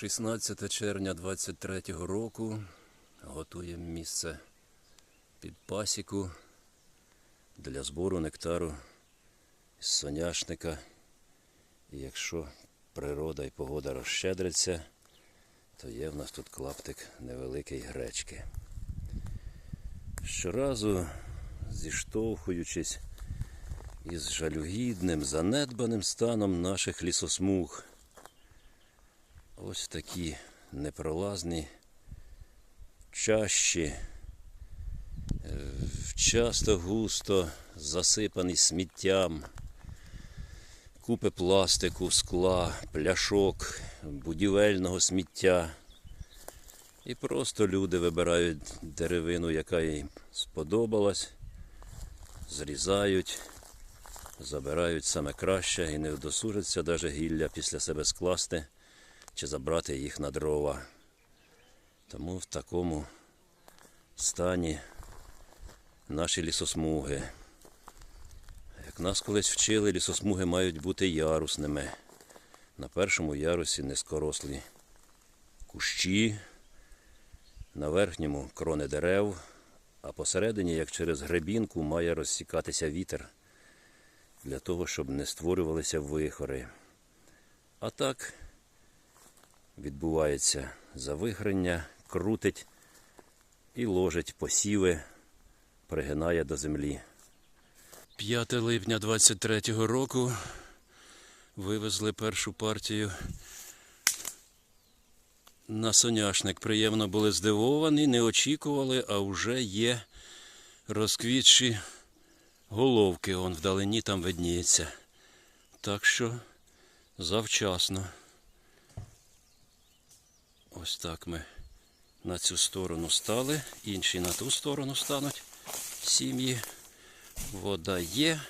16 червня 23 року готуємо місце під пасіку для збору нектару з соняшника. І якщо природа і погода розщедриться, то є в нас тут клаптик невеликий гречки. Щоразу зіштовхуючись із жалюгідним, занедбаним станом наших лісосмуг. Ось такі непролазні, чащі, е, часто густо засипані сміттям, купи пластику, скла, пляшок, будівельного сміття. І просто люди вибирають деревину, яка їм сподобалась, зрізають, забирають саме краще і не вдосужаться навіть гілля після себе скласти чи забрати їх на дрова. Тому в такому стані наші лісосмуги. Як нас колись вчили, лісосмуги мають бути ярусними. На першому ярусі низькорослі кущі, на верхньому крони дерев, а посередині, як через гребінку, має розсікатися вітер для того, щоб не створювалися вихори. А так відбувається завиграння, крутить і ложить посіви, пригинає до землі. 5 липня 23-го року вивезли першу партію на соняшник. Приємно були здивовані, не очікували, а вже є розквітші головки. Он вдалині там видніється. Так що завчасно. Ось так ми на цю сторону стали, інші на ту сторону стануть сім'ї. Вода є.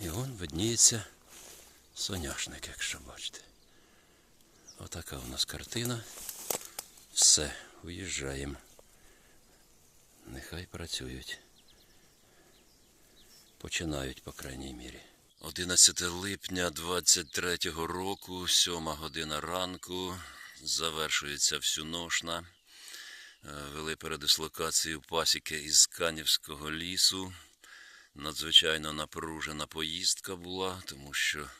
І он видніється соняшник, якщо бачите. Отака у нас картина. Все, уїжджаємо. Нехай працюють. Починають, по крайній мірі. 11 липня 23 року, 7 година ранку. Завершується всюношна. Е, Вели передислокацію пасіки із Канівського лісу. Надзвичайно напружена поїздка була, тому що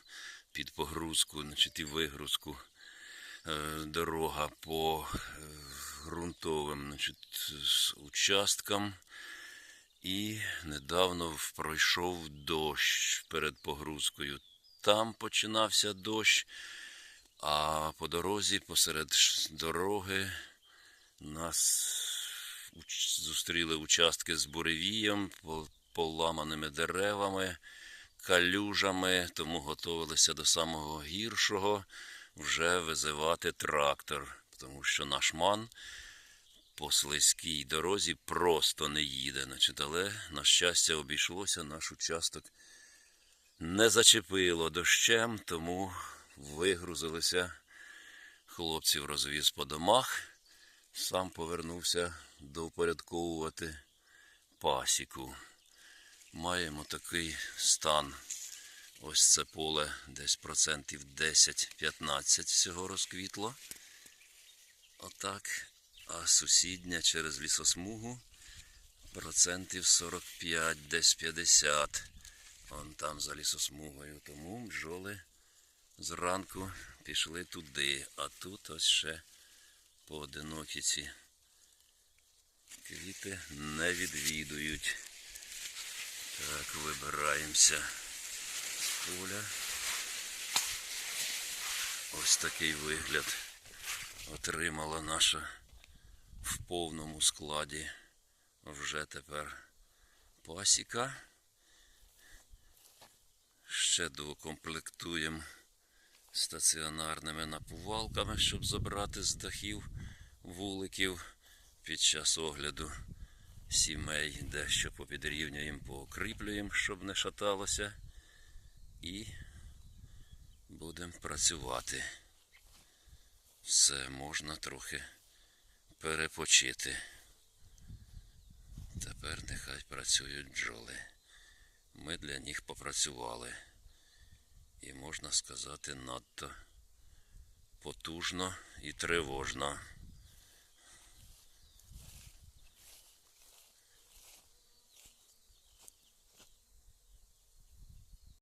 під погрузку, значить, і вигрузку е, дорога по е, ґрунтовим значить, участкам. І недавно пройшов дощ перед погрузкою. Там починався дощ, а по дорозі, посеред дороги, нас зустріли участки з буревієм, поламаними деревами, калюжами, тому готувалися до самого гіршого вже визивати трактор, тому що наш ман по слизькій дорозі просто не їде. Значить, але, на щастя, обійшлося наш участок. Не зачепило дощем, тому вигрузилися. Хлопців розвіз по домах. Сам повернувся довпорядковувати пасіку. Маємо такий стан. Ось це поле десь процентів 10-15 всього розквітло. Отак. А сусідня через лісосмугу процентів 45, десь 50. Вон там за лісосмугою. Тому бджоли зранку пішли туди. А тут ось ще поодинокі ці квіти не відвідують. Так, вибираємося з поля. Ось такий вигляд отримала наша в повному складі вже тепер пасіка. Ще докомплектуємо стаціонарними напувалками, щоб забрати з дахів вуликів під час огляду сімей, дещо попідрівнюємо, поокріплюємо, щоб не шаталося. І будемо працювати. Все, можна трохи перепочити. Тепер нехай працюють бджоли. Ми для них попрацювали. І можна сказати, надто потужно і тривожно.